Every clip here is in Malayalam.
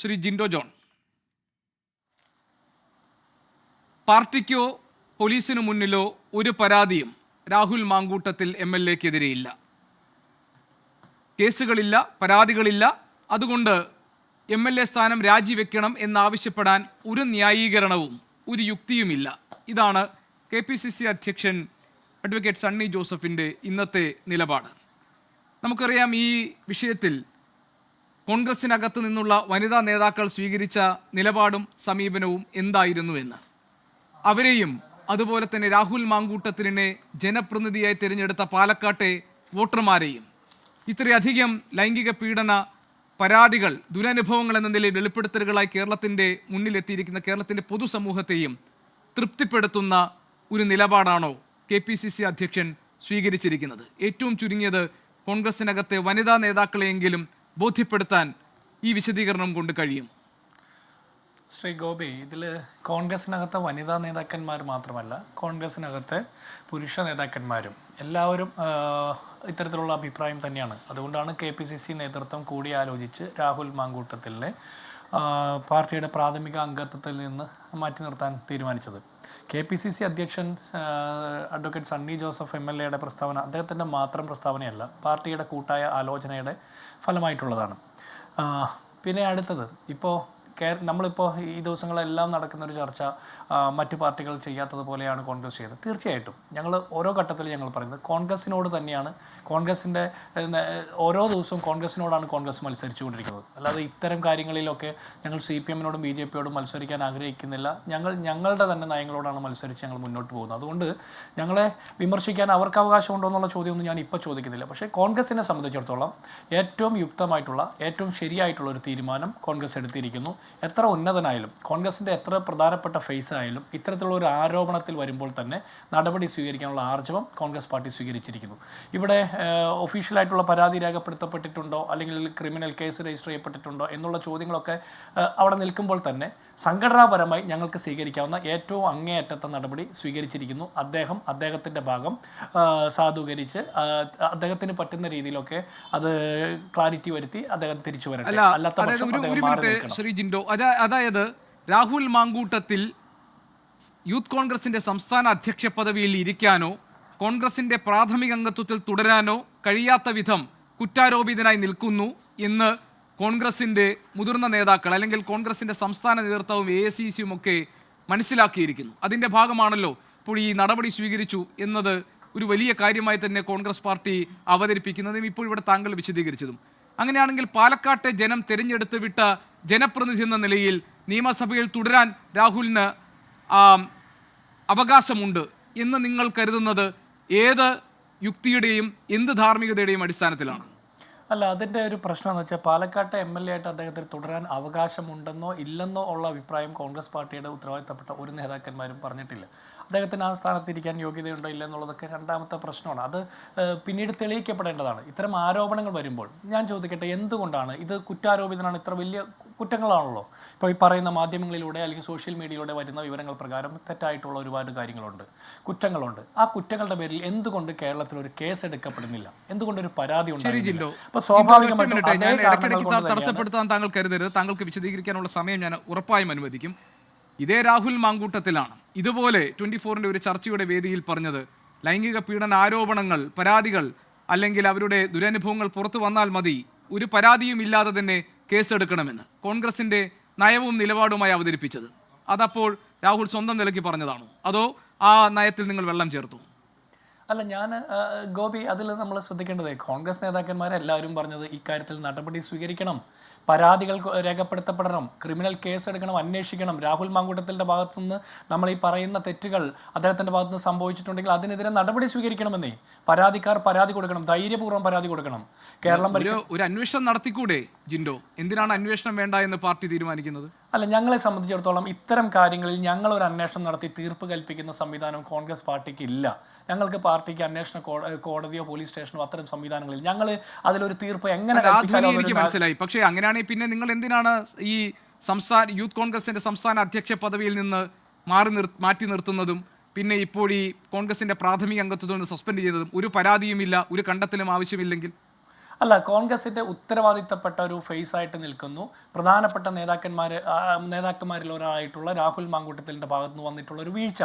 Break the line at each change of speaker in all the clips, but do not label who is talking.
ശ്രീ ജിൻഡോ ജോൺ. പാർട്ടിക്കോ പോലീസിനു മുന്നിലോ ഒരു പരാതിയും രാഹുൽ മാങ്കൂട്ടത്തിൽ എം എൽ എക്കെതിരെയില്ല. കേസുകളില്ല പരാതികളില്ല. അതുകൊണ്ട് എം എൽ എ സ്ഥാനം രാജിവെക്കണം എന്നാവശ്യപ്പെടാൻ ഒരു ന്യായീകരണവും ഒരു യുക്തിയുമില്ല. ഇതാണ് കെ പി സി സി അധ്യക്ഷൻ അഡ്വക്കേറ്റ് സണ്ണി ജോസഫിന്റെ ഇന്നത്തെ നിലപാട്. നമുക്കറിയാം ഈ വിഷയത്തിൽ കോൺഗ്രസിനകത്ത് നിന്നുള്ള വനിതാ നേതാക്കൾ സ്വീകരിച്ച നിലപാടും സമീപനവും എന്തായിരുന്നു എന്ന് അവരെയും അതുപോലെ തന്നെ രാഹുൽ മാങ്കൂട്ടത്തിനെ ജനപ്രതിനിധിയായി തിരഞ്ഞെടുത്ത പാലക്കാട്ടെ വോട്ടർമാരെയും ഇത്രയധികം ലൈംഗിക പീഡന പരാതികൾ ദുരനുഭവങ്ങൾ എന്ന നിലയിൽ വെളിപ്പെടുത്തലുകളായി കേരളത്തിന്റെ മുന്നിലെത്തിയിരിക്കുന്ന കേരളത്തിന്റെ പൊതുസമൂഹത്തെയും തൃപ്തിപ്പെടുത്തുന്ന ഒരു നിലപാടാണോ കെ പി സി സി അധ്യക്ഷൻ സ്വീകരിച്ചിരിക്കുന്നത്? ഏറ്റവും ചുരുങ്ങിയത് കോൺഗ്രസിനകത്തെ വനിതാ നേതാക്കളെയെങ്കിലും ബോധ്യപ്പെടുത്താൻ ഈ വിശദീകരണം കൊണ്ട് കഴിയും.
ശ്രീ ഗോപി ഇതിൽ കോൺഗ്രസിനകത്തെ വനിതാ നേതാക്കന്മാർ മാത്രമല്ല കോൺഗ്രസിനകത്തെ പുരുഷ നേതാക്കന്മാരും എല്ലാവരും ഇത്തരത്തിലുള്ള അഭിപ്രായം തന്നെയാണ്. അതുകൊണ്ടാണ് കെ പി സി സി നേതൃത്വം കൂടിയാലോചിച്ച് രാഹുൽ മാങ്കൂട്ടത്തിലിനെ ആ, പാർട്ടിയുടെ പ്രാഥമിക അംഗത്വത്തിൽ നിന്ന് മാറ്റി നിർത്താൻ തീരുമാനിച്ചത്. കെ പി സി സി അധ്യക്ഷൻ advocate Sunny Joseph M L എയുടെ പ്രസ്താവന അദ്ദേഹത്തിന്റെ മാത്രം പ്രസ്താവനയല്ല പാർട്ടിയുടെ കൂട്ടായ ആലോചനയുടെ ഫലമായിട്ടുള്ളതാണ്. പിന്നെ അടുത്തത് ഇപ്പോൾ കേ നമ്മളിപ്പോൾ ഈ ദിവസങ്ങളെല്ലാം നടക്കുന്ന ഒരു ചർച്ച മറ്റു പാർട്ടികൾ ചെയ്യാത്തതുപോലെയാണ് കോൺഗ്രസ് ചെയ്തത്. തീർച്ചയായിട്ടും. ഞങ്ങൾ ഓരോ ഘട്ടത്തിൽ ഞങ്ങൾ പറയുന്നത് കോൺഗ്രസിനോട് തന്നെയാണ്. കോൺഗ്രസിന്റെ ഓരോ ദിവസവും കോൺഗ്രസിനോടാണ് കോൺഗ്രസ് മത്സരിച്ചുകൊണ്ടിരിക്കുന്നത്. അല്ലാതെ ഇത്തരം കാര്യങ്ങളിലൊക്കെ ഞങ്ങൾ സി പി എമ്മിനോടും ബി ജെ പിയോടും മത്സരിക്കാൻ ആഗ്രഹിക്കുന്നില്ല. ഞങ്ങൾ ഞങ്ങളുടെ തന്നെ നയങ്ങളോടാണ് മത്സരിച്ച് ഞങ്ങൾ മുന്നോട്ട് പോകുന്നത്. അതുകൊണ്ട് ഞങ്ങളെ വിമർശിക്കാൻ അവർക്ക് അവകാശമുണ്ടോ എന്നുള്ള ചോദ്യമൊന്നും ഞാൻ ഇപ്പോൾ ചോദിക്കുന്നില്ല. പക്ഷേ കോൺഗ്രസിനെ സംബന്ധിച്ചിടത്തോളം ഏറ്റവും യുക്തമായിട്ടുള്ള ഏറ്റവും ശരിയായിട്ടുള്ള ഒരു തീരുമാനം കോൺഗ്രസ് എടുത്തിരിക്കുന്നു. എത്ര ഉന്നതനായാലും കോൺഗ്രസിന്റെ എത്ര പ്രധാനപ്പെട്ട ഫേസ് ആയാലും ഇത്തരത്തിലുള്ള ഒരു ആരോപണത്തിൽ വരുമ്പോൾ തന്നെ നടപടി സ്വീകരിക്കാനുള്ള ആർജവം കോൺഗ്രസ് പാർട്ടി സ്വീകരിച്ചിരിക്കുന്നു. ഇവിടെ ഒഫീഷ്യലായിട്ടുള്ള പരാതി രേഖപ്പെടുത്തപ്പെട്ടിട്ടുണ്ടോ? അല്ലെങ്കിൽ ക്രിമിനൽ കേസ് രജിസ്റ്റർ ചെയ്യപ്പെട്ടിട്ടുണ്ടോ? എന്നുള്ള ചോദ്യങ്ങളൊക്കെ അവിടെ നിൽക്കുമ്പോൾ തന്നെ സംഘടനാപരമായി ഞങ്ങൾക്ക് സ്വീകരിക്കാവുന്ന ഏറ്റവും അങ്ങേയറ്റത്തെ നടപടി സ്വീകരിച്ചിരിക്കുന്നു. അദ്ദേഹം അദ്ദേഹത്തിന്റെ ഭാഗം സാധൂകരിച്ച് അദ്ദേഹത്തിന് പറ്റുന്ന രീതിയിലൊക്കെ അത് ക്ലാരിറ്റി വരുത്തി അദ്ദേഹം തിരിച്ചു വരട്ടെ. അല്ലാത്ത
ശ്രീ ജിൻഡോ അതായത് രാഹുൽ മാങ്കൂട്ടത്തിൽ യൂത്ത് കോൺഗ്രസിന്റെ സംസ്ഥാന അധ്യക്ഷ പദവിയിൽ ഇരിക്കാനോ കോൺഗ്രസിന്റെ പ്രാഥമിക അംഗത്വത്തിൽ തുടരാനോ കഴിയാത്ത വിധം കുറ്റാരോപിതനായി നിൽക്കുന്നു എന്ന് കോൺഗ്രസിന്റെ മുതിർന്ന നേതാക്കൾ അല്ലെങ്കിൽ കോൺഗ്രസിന്റെ സംസ്ഥാന നേതൃത്വവും എ സി സിയും ഒക്കെ മനസ്സിലാക്കിയിരിക്കുന്നു. അതിന്റെ ഭാഗമാണല്ലോ ഇപ്പോൾ ഈ നടപടി സ്വീകരിച്ചു എന്നത് ഒരു വലിയ കാര്യമായി തന്നെ കോൺഗ്രസ് പാർട്ടി അവതരിപ്പിക്കുന്നതും ഇപ്പോൾ ഇവിടെ താങ്കൾ വിശദീകരിച്ചതും. അങ്ങനെയാണെങ്കിൽ പാലക്കാട്ടെ ജനം തിരഞ്ഞെടുത്ത് വിട്ട ജനപ്രതിനിധി എന്ന നിലയിൽ നിയമസഭയിൽ തുടരാൻ രാഹുലിന് അവകാശമുണ്ട് എന്ന് നിങ്ങൾ കരുതുന്നത് ഏത് യുക്തിയുടെയും എന്ത് ധാർമ്മികതയുടെയും അടിസ്ഥാനത്തിലാണ്?
അല്ല അതിന്റെ ഒരു പ്രശ്നം എന്ന് വെച്ചാൽ പാലക്കാട്ടെ എം എൽ എ ആയിട്ട് അദ്ദേഹത്തിന് തുടരാൻ അവകാശമുണ്ടെന്നോ ഇല്ലെന്നോ ഉള്ള അഭിപ്രായം കോൺഗ്രസ് പാർട്ടിയുടെ ഉത്തരവാദിത്തപ്പെട്ട ഒരു നേതാക്കന്മാരും പറഞ്ഞിട്ടില്ല. അദ്ദേഹത്തിന് ആ സ്ഥാനത്തിരിക്കാൻ യോഗ്യതയുണ്ടോ ഇല്ല എന്നുള്ളതൊക്കെ രണ്ടാമത്തെ പ്രശ്നമാണ്. അത് പിന്നീട് തെളിയിക്കപ്പെടേണ്ടതാണ്. ഇത്തരം ആരോപണങ്ങൾ വരുമ്പോൾ ഞാൻ ചോദിക്കട്ടെ എന്തുകൊണ്ടാണ്? ഇത് കുറ്റാരോപിതനാണ് ഇത്ര വലിയ കുറ്റങ്ങളാണല്ലോ? ഇപ്പോൾ ഈ പറയുന്ന മാധ്യമങ്ങളിലൂടെ അല്ലെങ്കിൽ സോഷ്യൽ മീഡിയയിലൂടെ വരുന്ന വിവരങ്ങൾ പ്രകാരം തെറ്റായിട്ടുള്ള ഒരുപാട് കാര്യങ്ങളുണ്ട് കുറ്റങ്ങളുണ്ട്. ആ കുറ്റങ്ങളുടെ പേരിൽ എന്തുകൊണ്ട് കേരളത്തിൽ ഒരു കേസ് എടുക്കപ്പെടുന്നില്ല? എന്തുകൊണ്ട് ഒരു പരാതി ഉണ്ടായിരുന്നില്ല?
ജിൻഡോ,
അപ്പൊ
ഒറ്റ
സ്വാഭാവികമായിട്ടും
ഞാൻ
കാരണങ്ങൾ
ഇടയ്ക്കിടയ്ക്ക്
കൊണ്ട്
തടസ്സപ്പെടുത്താൻ താങ്കൾ കരുതരുത്. താങ്കൾക്ക് വിശദീകരിക്കാനുള്ള സമയം ഞാൻ ഉറപ്പായും അനുവദിക്കും. ഇതേ രാഹുൽ മാങ്കൂട്ടത്തിലാണ്. ഇതുപോലെ ട്വന്റി ഫോറിന്റെ ഒരു ചർച്ചയുടെ വേദിയിൽ പറഞ്ഞത് ലൈംഗിക പീഡന ആരോപണങ്ങൾ പരാതികൾ അല്ലെങ്കിൽ അവരുടെ ദുരനുഭവങ്ങൾ പുറത്തു വന്നാൽ മതി ഒരു പരാതിയും ഇല്ലാതെ തന്നെ കേസെടുക്കണമെന്ന് കോൺഗ്രസിന്റെ നയവും നിലപാടുമായി അവതരിപ്പിച്ചത്. അതപ്പോൾ രാഹുൽ സ്വന്തം നിലയ്ക്ക് പറഞ്ഞതാണോ? അതോ ആ നയത്തിൽ നിങ്ങൾ വെള്ളം ചേർത്തു?
അല്ല ഞാൻ ഗോപി അതിൽ നമ്മൾ ശ്രദ്ധിക്കേണ്ടത് കോൺഗ്രസ് നേതാക്കന്മാരെല്ലാവരും പറഞ്ഞത് ഇക്കാര്യത്തിൽ നടപടി സ്വീകരിക്കണം. പരാതികൾ രേഖപ്പെടുത്തപ്പെടണം ക്രിമിനൽ കേസ് എടുക്കണം അന്വേഷിക്കണം. രാഹുൽ മാങ്കൂട്ടത്തിന്റെ ഭാഗത്തുനിന്ന് നമ്മൾ ഈ പറയുന്ന തെറ്റുകൾ അദ്ദേഹത്തിന്റെ ഭാഗത്തുനിന്ന് സംഭവിച്ചിട്ടുണ്ടെങ്കിൽ അതിനെതിരെ നടപടി സ്വീകരിക്കണമെന്നേ. പരാതിക്കാർ പരാതി കൊടുക്കണം ധൈര്യപൂർവം പരാതി കൊടുക്കണം. കേരളം
ഒരു ഒരു അന്വേഷണം നടത്തിക്കൂടെ ജിൻഡോ? എന്തിനാണ് അന്വേഷണം വേണ്ട എന്ന് പാർട്ടി തീരുമാനിക്കുന്നത്?
അല്ല ഞങ്ങളെ സംബന്ധിച്ചിടത്തോളം ഇത്തരം കാര്യങ്ങളിൽ ഞങ്ങൾ ഒരു അന്വേഷണം നടത്തി തീർപ്പ് കൽപ്പിക്കുന്ന സംവിധാനം കോൺഗ്രസ് പാർട്ടിക്ക് ഇല്ല. ഞങ്ങൾക്ക് പാർട്ടിക്ക് അന്വേഷണ കോടതിയോ പോലീസ് സ്റ്റേഷനോ അത്തരം സംവിധാനങ്ങളിൽ ഞങ്ങൾ അതിലൊരു തീർപ്പ് എങ്ങനെ
എനിക്ക് മനസ്സിലായി. പക്ഷേ അങ്ങനെയാണെങ്കിൽ പിന്നെ നിങ്ങൾ എന്തിനാണ് ഈ സംസ്ഥാന യൂത്ത് കോൺഗ്രസിന്റെ സംസ്ഥാന അധ്യക്ഷ പദവിയിൽ നിന്ന് മാറി നിർ മാറ്റി നിർത്തുന്നതും പിന്നെ ഇപ്പോൾ ഈ കോൺഗ്രസിന്റെ പ്രാഥമിക അംഗത്വത്തിൽ നിന്ന് സസ്പെൻഡ് ചെയ്തതും ഒരു പരാതിയുമില്ല ഒരു കണ്ടെത്തലും ആവശ്യമില്ലെങ്കിൽ?
അല്ല കോൺഗ്രസിന്റെ ഉത്തരവാദിത്തപ്പെട്ട ഒരു ഫേസ് ആയിട്ട് നിൽക്കുന്നു. പ്രധാനപ്പെട്ട നേതാക്കന്മാർ നേതാക്കന്മാരിൽ ഒരാളായിട്ടുള്ള രാഹുൽ മാങ്കൂട്ടത്തിലിന്റെ ഭാഗത്ത് നിന്ന് വന്നിട്ടുള്ള ഒരു വീഴ്ച.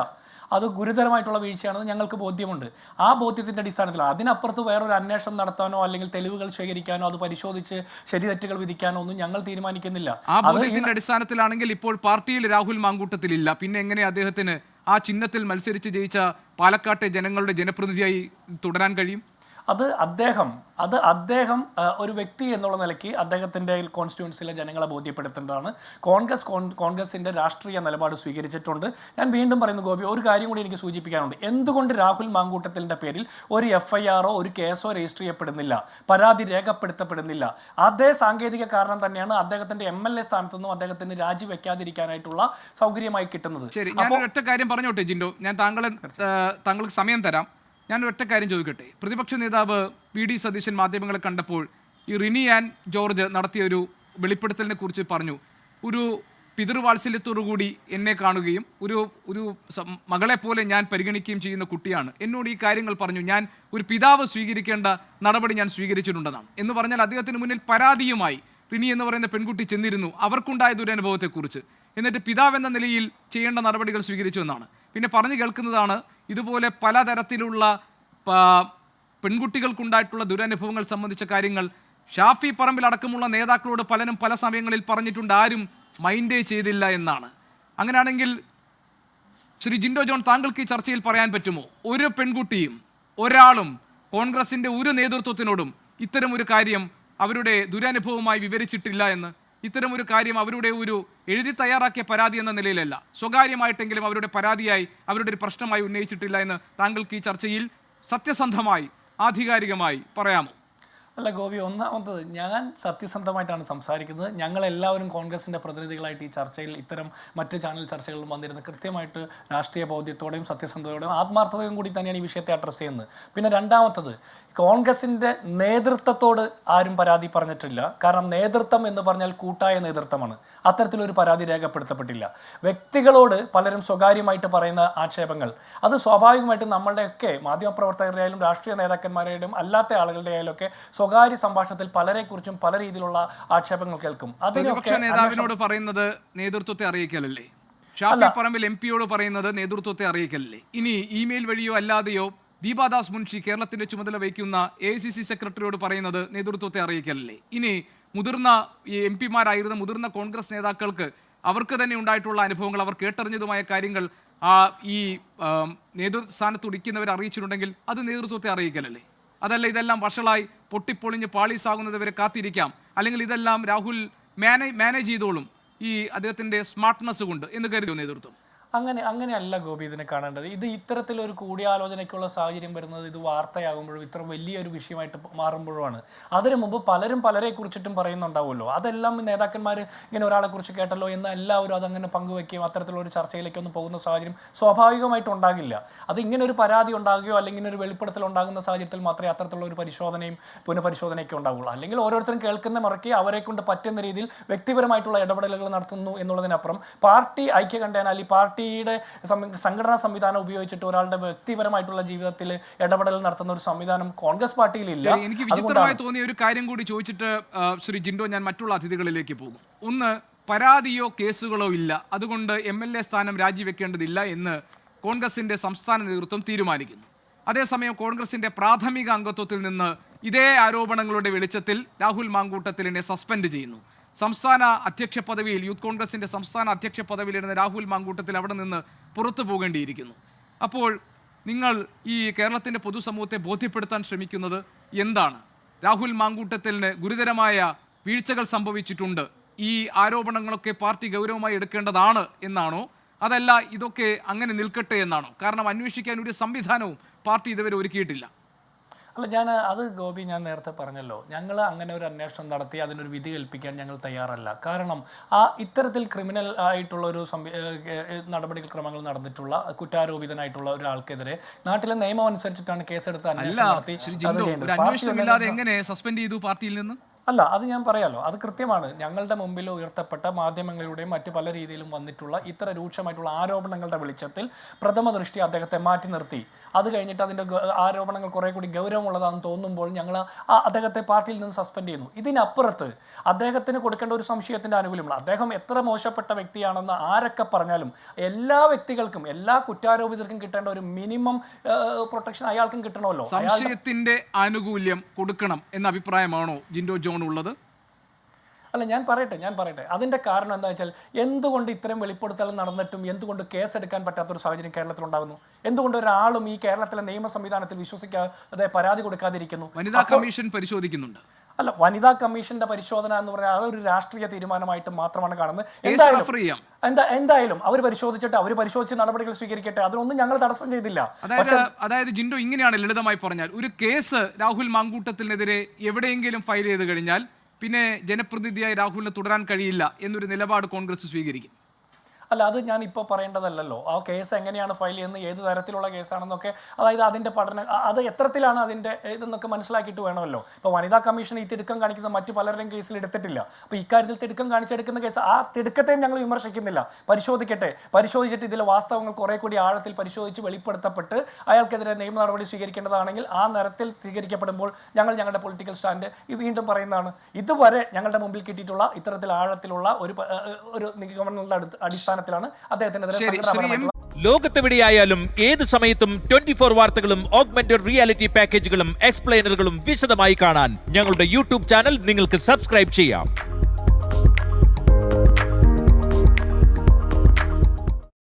അത് ഗുരുതരമായിട്ടുള്ള വീഴ്ചയാണെന്ന് ഞങ്ങൾക്ക് ബോധ്യമുണ്ട്. ആ ബോധ്യത്തിന്റെ അടിസ്ഥാനത്തിൽ അതിനപ്പുറത്ത് വേറൊരു അന്വേഷണം നടത്താനോ അല്ലെങ്കിൽ തെളിവുകൾ ശേഖരിക്കാനോ അത് പരിശോധിച്ച് ശരി തെറ്റുകൾ വിധിക്കാനോ ഒന്നും ഞങ്ങൾ തീരുമാനിക്കുന്നില്ല.
ആ ബോധ്യത്തിന്റെ അടിസ്ഥാനത്തിലാണെങ്കിൽ ഇപ്പോൾ പാർട്ടിയിൽ രാഹുൽ മാങ്കൂട്ടത്തിലില്ല. പിന്നെ എങ്ങനെ അദ്ദേഹത്തിന് ആ ചിഹ്നത്തിൽ മത്സരിച്ച് ജയിച്ച പാലക്കാട്ടെ ജനങ്ങളുടെ ജനപ്രതിനിധിയായി തുടരാൻ കഴിയും?
അത് അദ്ദേഹം അത് അദ്ദേഹം ഒരു വ്യക്തി എന്നുള്ള നിലയ്ക്ക് അദ്ദേഹത്തിന്റെ കോൺസ്റ്റിറ്റ്യൂൻസിലെ ജനങ്ങളെ ബോധ്യപ്പെടുത്തേണ്ടതാണ് കോൺഗ്രസ് കോൺഗ്രസിന്റെ കോൺഗ്രസിന്റെ രാഷ്ട്രീയ നിലപാട് സ്വീകരിച്ചിട്ടുണ്ട്. ഞാൻ വീണ്ടും പറയുന്നു ഗോപി ഒരു കാര്യം കൂടി എനിക്ക് സൂചിപ്പിക്കാനുണ്ട്. എന്തുകൊണ്ട് രാഹുൽ മാങ്കൂട്ടത്തിന്റെ പേരിൽ ഒരു എഫ് ഐ ആറോ ഒരു കേസോ രജിസ്റ്റർ ചെയ്യപ്പെടുന്നില്ല? പരാതി രേഖപ്പെടുത്തപ്പെടുന്നില്ല? അതേ സാങ്കേതിക കാരണം തന്നെയാണ് അദ്ദേഹത്തിന്റെ എം എൽ എ സ്ഥാനത്തു നിന്നും അദ്ദേഹത്തിന് രാജിവെക്കാതിരിക്കാനായിട്ടുള്ള സൗകര്യമായി കിട്ടുന്നത്.
ശരി ഞാൻ ഒറ്റ കാര്യം പറഞ്ഞോട്ടെ ജിൻഡോ? ഞാൻ താങ്കളെ താങ്കൾക്ക് സമയം തരാം. ഞാൻ ഒറ്റ കാര്യം ചോദിക്കട്ടെ? പ്രതിപക്ഷ നേതാവ് വി ഡി സതീശൻ മാധ്യമങ്ങളെ കണ്ടപ്പോൾ ഈ റിനി ആൻഡ് ജോർജ് നടത്തിയ ഒരു വെളിപ്പെടുത്തലിനെ കുറിച്ച് പറഞ്ഞു. ഒരു പിതൃവാത്സല്യത്തോടുകൂടി എന്നെ കാണുകയും ഒരു ഒരു മകളെ പോലെ ഞാൻ പരിഗണിക്കുകയും ചെയ്യുന്ന കുട്ടിയാണ്. എന്നോട് ഈ കാര്യങ്ങൾ പറഞ്ഞു. ഞാൻ ഒരു പിതാവ് സ്വീകരിക്കേണ്ട നടപടി ഞാൻ സ്വീകരിച്ചിട്ടുണ്ടെന്നാണ്. എന്ന് പറഞ്ഞാൽ അദ്ദേഹത്തിന് മുന്നിൽ പരാതിയുമായി റിനി എന്ന് പറയുന്ന പെൺകുട്ടി ചെന്നിരുന്നു. അവർക്കുണ്ടായ ദുരനുഭവത്തെക്കുറിച്ച്. എന്നിട്ട് പിതാവ് എന്ന നിലയിൽ ചെയ്യേണ്ട നടപടികൾ സ്വീകരിച്ചു എന്നാണ്. പിന്നെ പറഞ്ഞു കേൾക്കുന്നതാണ് ഇതുപോലെ പലതരത്തിലുള്ള പെൺകുട്ടികൾക്കുണ്ടായിട്ടുള്ള ദുരനുഭവങ്ങൾ സംബന്ധിച്ച കാര്യങ്ങൾ. ഷാഫി പറമ്പിൽ അടക്കമുള്ള നേതാക്കളോട് പലരും പല സമയങ്ങളിൽ പറഞ്ഞിട്ടുണ്ട് ആരും മൈൻഡേ ചെയ്തില്ല എന്നാണ്. അങ്ങനെയാണെങ്കിൽ ശ്രീ ജിൻഡോ ജോൺ താങ്കൾക്ക് ഈ ചർച്ചയിൽ പറയാൻ പറ്റുമോ? ഒരു പെൺകുട്ടിയും ഒരാളും കോൺഗ്രസിന്റെ ഒരു നേതൃത്വത്തിനോടും ഇത്തരം ഒരു കാര്യം അവരുടെ ദുരനുഭവമായി വിവരിച്ചിട്ടില്ല എന്ന് ഇത്തരം ഒരു കാര്യം അവരുടെ ഒരു എഴുതി തയ്യാറാക്കിയ പരാതി എന്ന നിലയിലല്ല. സ്വകാര്യമായിട്ടെങ്കിലും അവരുടെ പരാതിയായി അവരുടെ ഒരു പ്രശ്നമായി ഉന്നയിച്ചിട്ടില്ല എന്ന് താങ്കൾക്ക് ഈ ചർച്ചയിൽ സത്യസന്ധമായി ആധികാരികമായി പറയാമോ?
അല്ല ഗോപി ഒന്നാമത്തത് ഞാൻ സത്യസന്ധമായിട്ടാണ് സംസാരിക്കുന്നത്. ഞങ്ങളെല്ലാവരും കോൺഗ്രസിന്റെ പ്രതിനിധികളായിട്ട് ഈ ചർച്ചയിൽ ഇത്തരം മറ്റ് ചാനൽ ചർച്ചകളിലും വന്നിരുന്ന. കൃത്യമായിട്ട് രാഷ്ട്രീയ ബോധ്യത്തോടെയും സത്യസന്ധതയോടെയും ആത്മാർത്ഥതയും കൂടി തന്നെയാണ് ഈ വിഷയത്തെ അഡ്രസ്സ് ചെയ്യുന്നത്. പിന്നെ രണ്ടാമത്തത് കോൺഗ്രസിന്റെ നേതൃത്വത്തോട് ആരും പരാതി പറഞ്ഞിട്ടില്ല. കാരണം നേതൃത്വം എന്ന് പറഞ്ഞാൽ കൂട്ടായ നേതൃത്വമാണ്. അത്തരത്തിലൊരു പരാതി രേഖപ്പെടുത്തപ്പെട്ടില്ല. വ്യക്തികളോട് പലരും സ്വകാര്യമായിട്ട് പറയുന്ന ആക്ഷേപങ്ങൾ. അത് സ്വാഭാവികമായിട്ടും നമ്മളുടെയൊക്കെ മാധ്യമപ്രവർത്തകരുടെയായാലും രാഷ്ട്രീയ നേതാക്കന്മാരുടെയും അല്ലാത്ത ആളുകളുടെ ആയാലും ഒക്കെ സ്വകാര്യ സംഭാഷണത്തിൽ പലരെക്കുറിച്ചും പല രീതിയിലുള്ള ആക്ഷേപങ്ങൾ കേൾക്കും.
അതിനോട്
അതിനൊക്കെ
നേതാവിനോട് പറയുന്നത് നേതൃത്വത്തെ അറിയിക്കലല്ലേ? ഷാഫി പറമ്പിൽ എം പിയോട് പറയുന്നത് നേതൃത്വത്തെ അറിയിക്കലല്ലേ? ഇനി ഇമെയിൽ വഴിയോ അല്ലാതെയോ ദീപാദാസ് മുൻഷി കേരളത്തിന്റെ ചുമതല വഹിക്കുന്ന എ സി സി സെക്രട്ടറിയോട് പറയുന്നത് നേതൃത്വത്തെ അറിയിക്കലല്ലേ? ഇനി മുതിർന്ന എം പിമാരായിരുന്ന മുതിർന്ന കോൺഗ്രസ് നേതാക്കൾക്ക് അവർക്ക് തന്നെ ഉണ്ടായിട്ടുള്ള അനുഭവങ്ങൾ അവർ കേട്ടറിഞ്ഞതുമായ കാര്യങ്ങൾ ആ ഈ നേതൃസ്ഥാനത്ത് ഉടിക്കുന്നവർ അറിയിച്ചിട്ടുണ്ടെങ്കിൽ അത് നേതൃത്വത്തെ അറിയിക്കലല്ലേ? അതല്ല ഇതെല്ലാം വഷളായി പൊട്ടിപ്പൊളിഞ്ഞ് പാളീസാകുന്നത് വരെ കാത്തിരിക്കാം. അല്ലെങ്കിൽ ഇതെല്ലാം രാഹുൽ മാനേജ് മാനേജ് ചെയ്തോളും ഈ അദ്ദേഹത്തിന്റെ സ്മാർട്ട്നെസ് കൊണ്ട് എന്ന് കരുതുന്നു നേതൃത്വം.
അങ്ങനെ അങ്ങനെയല്ല ഗോപി ഇതിനെ കാണേണ്ടത്. ഇത് ഇത്തരത്തിലൊരു കൂടിയാലോചനയ്ക്കുള്ള സാഹചര്യം വരുന്നത് ഇത് വാർത്തയാകുമ്പോഴും ഇത്ര വലിയൊരു വിഷയമായിട്ട് മാറുമ്പോഴുമാണ്. അതിനു മുമ്പ് പലരും പലരെ കുറിച്ചിട്ടും പറയുന്നുണ്ടാവുമല്ലോ. അതെല്ലാം നേതാക്കന്മാർ ഇങ്ങനെ ഒരാളെ കുറിച്ച് കേട്ടല്ലോ എന്ന് എല്ലാവരും അതങ്ങനെ പങ്കുവെക്കുകയും അത്തരത്തിലുള്ള ഒരു ചർച്ചയിലേക്കൊന്നും പോകുന്ന സാഹചര്യം സ്വാഭാവികമായിട്ടും ഉണ്ടാകില്ല. അത് ഇങ്ങനെ ഒരു പരാതി ഉണ്ടാകുകയോ അല്ലെങ്കിൽ ഒരു വെളിപ്പെടുത്തൽ ഉണ്ടാകുന്ന സാഹചര്യത്തിൽ മാത്രമേ അത്തരത്തിലുള്ള ഒരു പരിശോധനയും പുനഃപരിശോധനയൊക്കെ ഉണ്ടാവുള്ളൂ. അല്ലെങ്കിൽ ഓരോരുത്തരും കേൾക്കുന്ന മുറയ്ക്ക് അവരെ കൊണ്ട് പറ്റുന്ന രീതിയിൽ വ്യക്തിപരമായിട്ടുള്ള ഇടപെടലുകൾ നടത്തുന്നു എന്നുള്ളതിനപ്പുറം പാർട്ടി ഐക്യകണ്ഠേന അല്ലെങ്കിൽ പാർട്ടിയുടെ സംഘടനാ സംവിധാനം ഉപയോഗിച്ചിട്ട് ഒരാളുടെ വ്യക്തിപരമായിട്ടുള്ള ജീവിതത്തിൽ ഇടപെടൽ നടത്തുന്ന ഒരു സംവിധാനം കോൺഗ്രസ് പാർട്ടിയിലില്ല.
എനിക്ക് വിചിത്രമായി തോന്നിയ ഒരു കാര്യം കൂടി ചോദിച്ചിട്ട് ശ്രീ ജിൻഡോ ഞാൻ മറ്റുള്ള അതിഥികളിലേക്ക് പോകും. ഒന്ന് പരാതിയോ കേസുകളോ ഇല്ല. അതുകൊണ്ട് എം എൽ എ സ്ഥാനം രാജിവെക്കേണ്ടതില്ല എന്ന് കോൺഗ്രസിന്റെ സംസ്ഥാന നേതൃത്വം തീരുമാനിക്കുന്നു. അതേസമയം കോൺഗ്രസിന്റെ പ്രാഥമിക അംഗത്വത്തിൽ നിന്ന് ഇതേ ആരോപണങ്ങളുടെ വെളിച്ചത്തിൽ രാഹുൽ മാങ്കൂട്ടത്തിലിനെ സസ്പെൻഡ് ചെയ്യുന്നു. സംസ്ഥാന അധ്യക്ഷ പദവിയിൽ യൂത്ത് കോൺഗ്രസിന്റെ സംസ്ഥാന അധ്യക്ഷ പദവിയിലിരുന്ന രാഹുൽ മാങ്കൂട്ടത്തിൽ അവിടെ നിന്ന് പുറത്തു പോകേണ്ടിയിരിക്കുന്നു. അപ്പോൾ നിങ്ങൾ ഈ കേരളത്തിന്റെ പൊതുസമൂഹത്തെ ബോധ്യപ്പെടുത്താൻ ശ്രമിക്കുന്നത് എന്താണ്? രാഹുൽ മാങ്കൂട്ടത്തിന് ഗുരുതരമായ വീഴ്ചകൾ സംഭവിച്ചിട്ടുണ്ട്. ഈ ആരോപണങ്ങളൊക്കെ പാർട്ടി ഗൗരവമായി എടുക്കേണ്ടതാണ് എന്നാണോ? അതല്ല ഇതൊക്കെ അങ്ങനെ നിൽക്കട്ടെ എന്നാണോ? കാരണം അന്വേഷിക്കാൻ ഒരു സംവിധാനവും പാർട്ടി ഇതുവരെ ഒരുക്കിയിട്ടില്ല.
അല്ല ഞാൻ അത് ഗോപി ഞാൻ നേരത്തെ പറഞ്ഞല്ലോ. ഞങ്ങൾ അങ്ങനെ ഒരു അന്വേഷണം നടത്തി അതിനൊരു വിധി കൽപ്പിക്കാൻ ഞങ്ങൾ തയ്യാറല്ല. കാരണം ആ ഇത്തരത്തിൽ ക്രിമിനൽ ആയിട്ടുള്ള ഒരു സംവി ഏഹ് ഏഹ് നടപടികൾ ക്രമങ്ങൾ നടന്നിട്ടുള്ള കുറ്റാരോപിതനായിട്ടുള്ള ഒരാൾക്കെതിരെ നാട്ടിലെ നിയമം അനുസരിച്ചിട്ടാണ് കേസെടുത്ത് അന്വേഷണം നടത്തി
എങ്ങനെ സസ്പെൻഡ് ചെയ്തു പാർട്ടിയിൽ നിന്ന്?
അല്ല അത് ഞാൻ പറയാലോ. അത് കൃത്യമാണ്. ഞങ്ങളുടെ മുമ്പിൽ ഉയർത്തപ്പെട്ട മാധ്യമങ്ങളിലൂടെയും മറ്റു പല രീതിയിലും വന്നിട്ടുള്ള ഇത്ര രൂക്ഷമായിട്ടുള്ള ആരോപണങ്ങളുടെ വെളിച്ചത്തിൽ പ്രഥമ ദൃഷ്ടി അദ്ദേഹത്തെ മാറ്റി നിർത്തി. അത് കഴിഞ്ഞിട്ട് അതിന്റെ ആരോപണങ്ങൾ കുറേ കൂടി ഗൗരവമുള്ളതാണെന്ന് തോന്നുമ്പോൾ ഞങ്ങൾ അദ്ദേഹത്തെ പാർട്ടിയിൽ നിന്ന് സസ്പെൻഡ് ചെയ്യുന്നു. ഇതിനപ്പുറത്ത് അദ്ദേഹത്തിന് കൊടുക്കേണ്ട ഒരു സംശയത്തിന്റെ ആനുകൂല്യമാണ്. അദ്ദേഹം എത്ര മോശപ്പെട്ട വ്യക്തിയാണെന്ന് ആരൊക്കെ പറഞ്ഞാലും എല്ലാ വ്യക്തികൾക്കും എല്ലാ കുറ്റാരോപിതർക്കും കിട്ടേണ്ട ഒരു മിനിമം പ്രൊട്ടക്ഷൻ അയാൾക്കും കിട്ടണമല്ലോ.
സംശയത്തിന്റെ ആനുകൂല്യം കൊടുക്കണം എന്ന അഭിപ്രായമാണോ ജിൻഡോ ജോൺ ഉള്ളത്?
അല്ല ഞാൻ പറയട്ടെ ഞാൻ പറയട്ടെ. അതിന്റെ കാരണം എന്താ വെച്ചാൽ എന്തുകൊണ്ട് ഇത്തരം വെളിപ്പെടുത്തൽ നടന്നിട്ടും എന്തുകൊണ്ട് കേസെടുക്കാൻ പറ്റാത്തൊരു സാഹചര്യം കേരളത്തിൽ ഉണ്ടാകുന്നു എന്തുകൊണ്ട് ഒരാളും ഈ കേരളത്തിലെ നിയമ സംവിധാനത്തിൽ വിശ്വസിക്കാതെ പരാതി കൊടുക്കാതിരിക്കുന്നു?
വനിതാ കമ്മീഷൻ പരിശോധിക്കുന്നുണ്ട്.
അല്ല വനിതാ കമ്മീഷന്റെ പരിശോധന എന്ന് പറഞ്ഞാൽ അതൊരു രാഷ്ട്രീയ തീരുമാനമായിട്ട് മാത്രമാണ് കാണുന്നത്. എന്തായാലും എന്താ എന്തായാലും അവർ പരിശോധിച്ചിട്ട് അവർ പരിശോധിച്ച് നടപടികൾ സ്വീകരിക്കട്ടെ. അതിനൊന്നും ഞങ്ങൾ തടസ്സം ചെയ്തില്ല.
അതായത് അതായത് ജിൻഡോ ഇങ്ങനെയാണ് ലളിതമായി പറഞ്ഞാൽ ഒരു കേസ് രാഹുൽ മാങ്കൂട്ടത്തിനെതിരെ എവിടെയെങ്കിലും ഫയൽ ചെയ്ത് കഴിഞ്ഞാൽ പിന്നെ ജനപ്രതിനിധിയായി രാഹുലിന് തുടരാൻ കഴിയില്ല എന്നൊരു നിലപാട് കോൺഗ്രസ് സ്വീകരിക്കും.
അല്ല അത് ഞാൻ ഇപ്പോൾ പറയേണ്ടതല്ലല്ലോ. ആ കേസ് എങ്ങനെയാണ് ഫയൽ ചെയ്യുന്നത്? ഏത് തരത്തിലുള്ള കേസാണെന്നൊക്കെ അതായത് അതിന്റെ പഠനം അത് എത്രത്തിലാണ് അതിന്റെ ഇതെന്നൊക്കെ മനസ്സിലാക്കിയിട്ട് വേണമല്ലോ. ഇപ്പോൾ വനിതാ കമ്മീഷൻ ഈ തിടുക്കം കാണിക്കുന്ന മറ്റു പലരുടെയും കേസിൽ എടുത്തിട്ടില്ല. അപ്പോൾ ഇക്കാര്യത്തിൽ തിടുക്കം കാണിച്ചെടുക്കുന്ന കേസ് ആ തിടുക്കത്തെയും ഞങ്ങൾ വിമർശിക്കുന്നില്ല. പരിശോധിക്കട്ടെ. പരിശോധിച്ചിട്ട് ഇതിലെ വാസ്തവങ്ങൾ കുറെ കൂടി ആഴത്തിൽ പരിശോധിച്ച് വെളിപ്പെടുത്തപ്പെട്ട് അയാൾക്കെതിരെ നിയമ നടപടി സ്വീകരിക്കേണ്ടതാണെങ്കിൽ ആ നിരത്തിൽ സ്വീകരിക്കപ്പെടുമ്പോൾ ഞങ്ങൾ ഞങ്ങളുടെ പൊളിറ്റിക്കൽ സ്റ്റാൻഡ് വീണ്ടും പറയുന്നതാണ്. ഇതുവരെ ഞങ്ങളുടെ മുമ്പിൽ കിട്ടിയിട്ടുള്ള ഇത്തരത്തിൽ ആഴത്തിലുള്ള ഒരു ഒരു നിഗമനങ്ങളുടെ അടുത്ത് അടിസ്ഥാനത്തിലാണ് അദ്ദേഹത്തിനെതിരെ
ലോകത്തെവിടെയായാലും ഏത് സമയത്തും ട്വന്റി ഫോർ വാർത്തകളും ഓഗ്മെന്റഡ് റിയാലിറ്റി പാക്കേജുകളും എക്സ്പ്ലെയിനറുകളും വിശദമായി കാണാൻ ഞങ്ങളുടെ യൂട്യൂബ് ചാനൽ നിങ്ങൾക്ക് സബ്സ്ക്രൈബ് ചെയ്യാം.